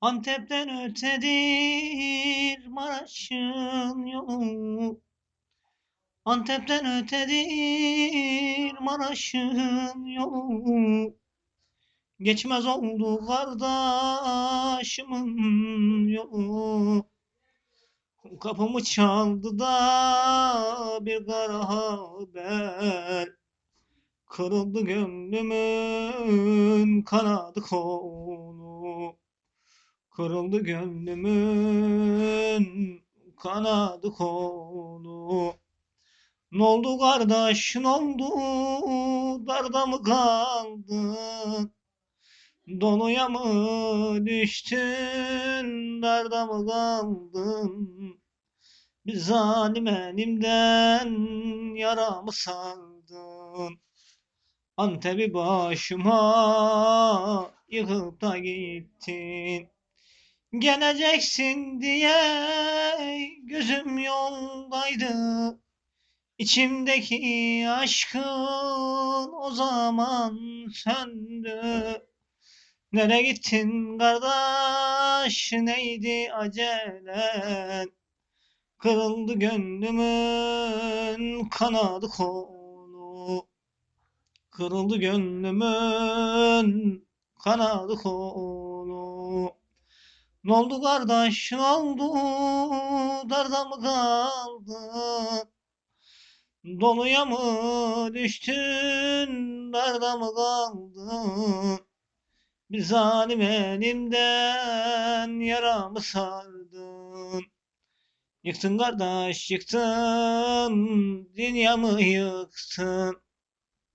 Antep'ten ötedir Maraş'ın yolu. Antep'ten ötedir Maraş'ın yolu. Geçmez oldu kardeşimin yolu. Kapımı çaldı da bir kara haber. Kırıldı gönlümün kanadı kolu. Kırıldı gönlümün kanadı kolu. Ne oldu kardeş ne oldu darda mı kaldın? Donuya mı düştün darda mı kaldın? Bir zalim elimden yaramı sardın. Antep'i başıma yıkıp da gittin. Geleceksin diye gözüm yoldaydı. İçimdeki aşkın o zaman söndü. Nereye gittin kardeş neydi acelen? Kırıldı gönlümün kanadı kolu. Kırıldı gönlümün kanadı kolu. Ne oldu kardeş ne oldu darda mı kaldın? Doluya mı düştün darda mı kaldın? Bir zalim elimden yaramı sardın. Yıktın kardeş yıktın dünyamı yıktın.